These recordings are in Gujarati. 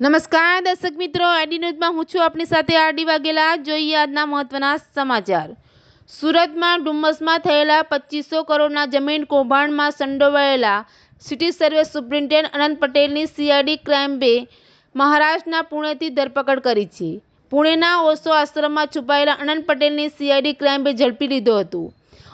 નમસ્કાર, દર્શક મિત્રો. આઈડી ન્યૂઝમાં હું છું આપની સાથે આરડી વાઘેલા. જોઈએ આજના મહત્વના સમાચાર. સુરતમાં ડુમ્મસમાં થયેલા પચીસો કરોડના જમીન કૌભાંડમાં સંડોવાયેલા સિટી સર્વે સુપ્રિન્ટેન્ડન્ટ અનંત પટેલની સીઆઈડી ક્રાઇમ બે મહારાષ્ટ્રના પુણેથી ધરપકડ કરી છે. પુણેના ઓશો આશ્રમમાં છુપાયેલા અનંત પટેલની સીઆઈડી ક્રાઇમ બે ઝડપી લીધો હતો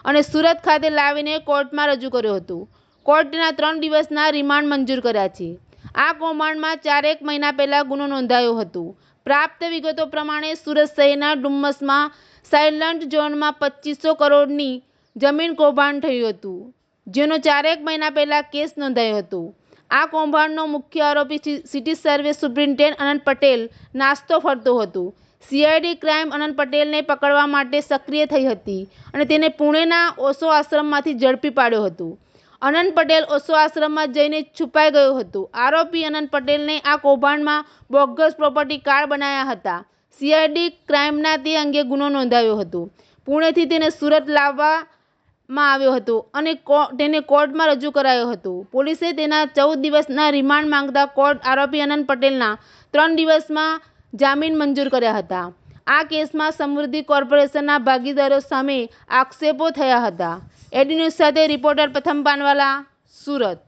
અને સુરત ખાતે લાવીને કોર્ટમાં રજૂ કર્યો હતો. કોર્ટના ત્રણ દિવસના રિમાન્ડ મંજૂર કર્યા છે. આ કૌભાંડમાં ચારેક મહિના પહેલા ગુનો નોંધાયો હતો. પ્રાપ્ત વિગતો પ્રમાણે સુરત શહેરના ડુમ્મસમાં સાયલન્ટ ઝોનમાં પચીસો કરોડની જમીન કૌભાંડ થયું હતું, જેનો ચારેક મહિના પહેલા કેસ નોંધાયો હતો. આ કૌભાંડનો મુખ્ય આરોપી city survey superintendent Anant Patel નાસ્તો ફરતો હતો. સીઆઈડી ક્રાઇમ અનંત પટેલને પકડવા માટે સક્રિય થઈ હતી અને તેને પુણેના ઓશો આશ્રમમાંથી ઝડપી પાડ્યો હતો. અનંત પટેલ ઓશો આશ્રમમાં જઈને છુપાઈ ગયું હતું. આરોપી અનંત પટેલને આ કૌભાંડમાં બોગસ પ્રોપર્ટી કાર્ડ બનાવ્યા હતા. સીઆઈડી ક્રાઇમના તે અંગે ગુનો નોંધાયો હતો. પુણેથી તેને સુરત લાવવામાં આવ્યો હતો અને તેને કોર્ટમાં રજૂ કરાયો હતો. પોલીસે તેના ચૌદ દિવસના રિમાન્ડ માંગતા કોર્ટ આરોપી અનંત પટેલના ત્રણ દિવસમાં જામીન મંજૂર કર્યા હતા. આ કેસમાં સમૃદ્ધિ કોર્પોરેશનના ભાગીદારો સામે આક્ષેપો થયા હતા. એડી સાથે રિપોર્ટર પ્રથમ પાનવાલા, સુરત.